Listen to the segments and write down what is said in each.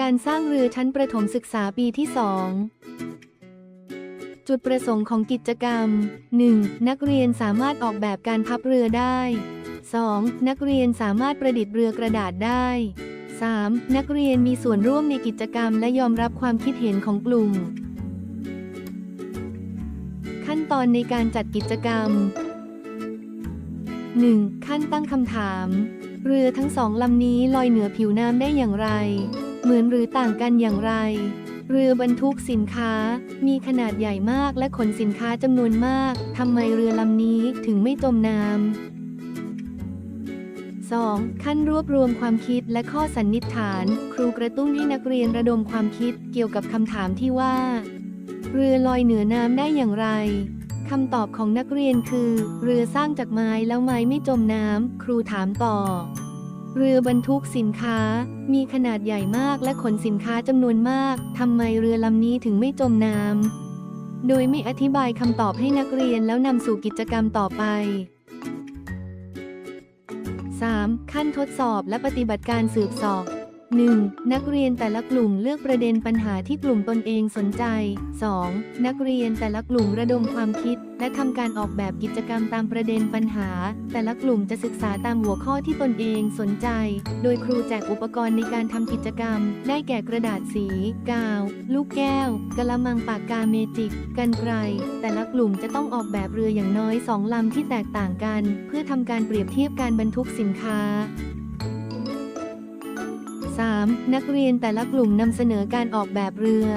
การสร้างเรือชั้นประถมศึกษาปีที่2จุดประสงค์ของกิจกรรม 1. นักเรียนสามารถออกแบบการพับเรือได้ 2. นักเรียนสามารถประดิษฐ์เรือกระดาษได้ 3. นักเรียนมีส่วนร่วมในกิจกรรมและยอมรับความคิดเห็นของกลุ่ม ขั้นตอนในการจัดกิจกรรม 1. ขั้นตั้งคำถาม เรือทั้งสองลำนี้ลอยเหนือผิวน้ำได้อย่างไร เหมือนหรือต่างกันอย่างไร เรือบรรทุกสินค้า มีขนาดใหญ่มากและขนสินค้าจำนวนมากทำไมเรือลำนี้ถึงไม่จมน้ำ 2. ขั้นรวบรวมความคิดและข้อสันนิษฐาน ครูกระตุ้นให้นักเรียนระดมความคิดเกี่ยวกับคำถามที่ว่า เรือลอยเหนือน้ำได้อย่างไรคำตอบของนักเรียนคือ เรือสร้างจากไม้แล้วไม้ไม่จมน้ำ ครูถามต่อ เรือบรรทุกสินค้า มีขนาดใหญ่มากและขนสินค้าจำนวนมาก ทำไมเรือลำนี้ถึงไม่จมน้ำ โดยไม่อธิบายคำตอบให้นักเรียนแล้วนำสู่กิจกรรมต่อไป 3. ขั้นทดสอบและปฏิบัติการสืบสอบ 1. นักเรียนแต่ละกลุ่มเลือกประเด็นปัญหาที่กลุ่มตนเองสนใจ 2. นักเรียนแต่ละกลุ่มระดมความคิด และทำการออกแบบกิจกรรมตามประเด็นปัญหา แต่ละกลุ่มจะศึกษาตามหัวข้อที่ตนเองสนใจ โดยครูแจกอุปกรณ์ในการทำกิจกรรม ได้แก่กระดาษสี กาว ลูกแก้วกะละมังปากกาเมจิก กันไกร แต่ละกลุ่มจะต้องออกแบบเรืออย่างน้อยสองลำที่แตกต่างกัน เพื่อทำการเปรียบเทียบการบรรทุกสินค้า 3. นักเรียนแต่ละกลุ่มนำเสนอการออกแบบเรือ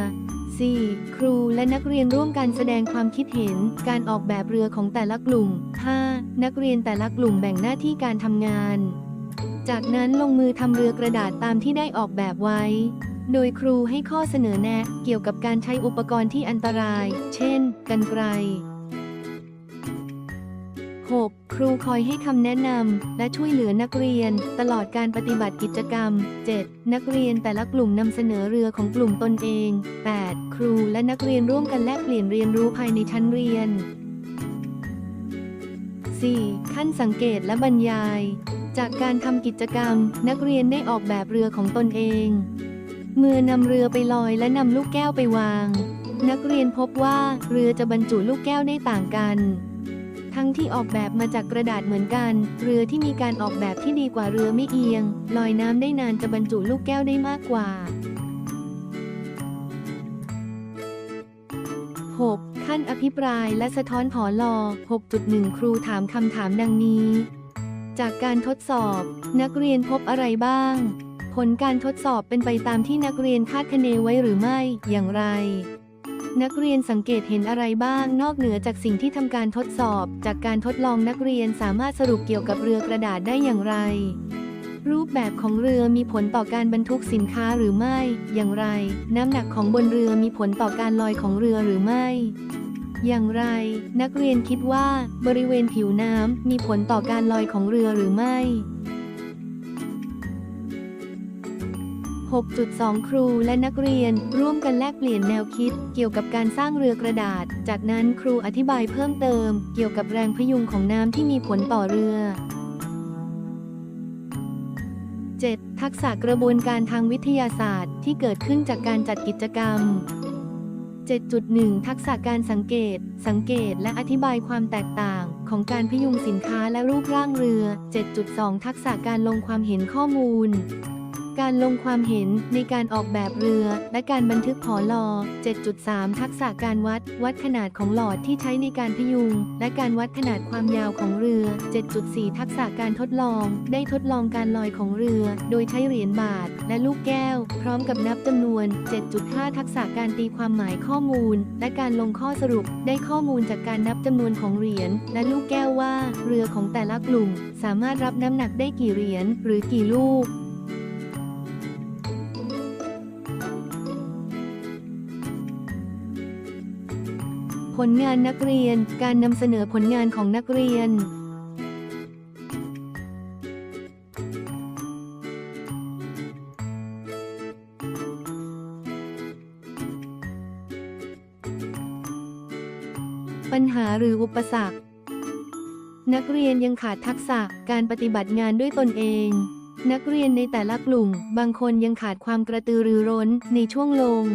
4. ครูและนักเรียนร่วมกันแสดงความคิดเห็น การออกแบบเรือของแต่ละกลุ่ม 5. นักเรียนแต่ละกลุ่มแบ่งหน้าที่การทำงาน จากนั้นลงมือทำเรือกระดาษตามที่ได้ออกแบบไว้ โดยครูให้ข้อเสนอแนะ เกี่ยวกับการใช้อุปกรณ์ที่อันตราย เช่น กันไกร ครูคอยให้คำแนะนำและช่วยเหลือนักเรียน ตลอดการปฏิบัติกิจกรรม 7. นักเรียนแต่ละกลุ่มนำเสนอเรือของกลุ่มตนเอง 8. ครูและนักเรียนร่วมกันแลกเปลี่ยนเรียนรู้ภายในชั้นเรียน 4. ขั้นสังเกตและบรรยาย จากการทำกิจกรรม นักเรียนได้ออกแบบเรือของตนเอง เมื่อนำเรือไปลอยและนำลูกแก้วไปวาง นักเรียนพบว่าเรือจะบรรจุลูกแก้วได้ต่างกัน ทั้งที่ออกแบบมาจากกระดาษเหมือนกัน เรือที่มีการออกแบบที่ดีกว่าเรือไม่เอียง ลอยน้ำได้นานจะบรรจุลูกแก้วได้มากกว่า 6. ขั้นอภิปรายและสะท้อนผอลอ6.1 ครูถามคำถามดังนี้ จากการทดสอบ นักเรียนพบอะไรบ้าง ผลการทดสอบเป็นไปตามที่นักเรียนคาดคะเนไว้หรือไม่ อย่างไร นักเรียนสังเกตเห็นอะไรบ้าง นอกเหนือจากสิ่งที่ทำการทดสอบ จากการทดลองนักเรียนสามารถสรุปเกี่ยวกับเรือกระดาษได้อย่างไร รูปแบบของเรือมีผลต่อการบรรทุกสินค้าหรือไม่ อย่างไร น้ำหนักของบนเรือมีผลต่อการลอยของเรือหรือไม่ อย่างไร นักเรียนคิดว่า บริเวณผิวน้ำมีผลต่อการลอยของเรือหรือไม่ 6.2 ครูและนักเรียน ร่วมกันแลกเปลี่ยนแนวคิด เกี่ยวกับการสร้างเรือกระดาษ จากนั้นครูอธิบายเพิ่มเติม เกี่ยวกับแรงพยุงของน้ำที่มีผลต่อเรือ 7. ทักษะกระบวนการทางวิทยาศาสตร์ ที่เกิดขึ้นจากการจัดกิจกรรม 7.1 ทักษะการสังเกต สังเกตและอธิบายความแตกต่าง ของการพยุงสินค้าและรูปร่างเรือ 7.2 ทักษะการลงความเห็นข้อมูล การลงความเห็นในการออกแบบเรือ และการบันทึกผอลอ 7.3 ทักษะการวัด วัดขนาดของหลอดที่ใช้ในการพยุง และการวัดขนาดความยาวของเรือ 7.4 ทักษะการทดลอง ได้ทดลองการลอยของเรือ โดยใช้เหรียญบาท และลูกแก้ว พร้อมกับนับจำนวน 7.5 ทักษะการตีความหมายข้อมูล และการลงข้อสรุป ได้ข้อมูลจากการนับจำนวนของเหรียญและลูกแก้วว่า เรือของแต่ละกลุ่ม สามารถรับน้ำหนักได้กี่เหรียญหรือกี่ลูก ผลงานนักเรียน การนำเสนอผลงานของนักเรียน ปัญหาหรืออุปสรรค นักเรียนยังขาดทักษะการปฏิบัติงานด้วยตนเองนักเรียนในแต่ละกลุ่ม บางคนยังขาดความกระตือรือร้นในช่วงลง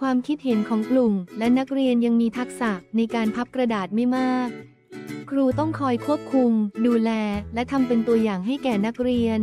ความคิดเห็นของกลุ่ม และนักเรียนยังมีทักษะในการพับกระดาษไม่มาก ครูต้องคอยควบคุม ดูแล และทำเป็นตัวอย่างให้แก่นักเรียน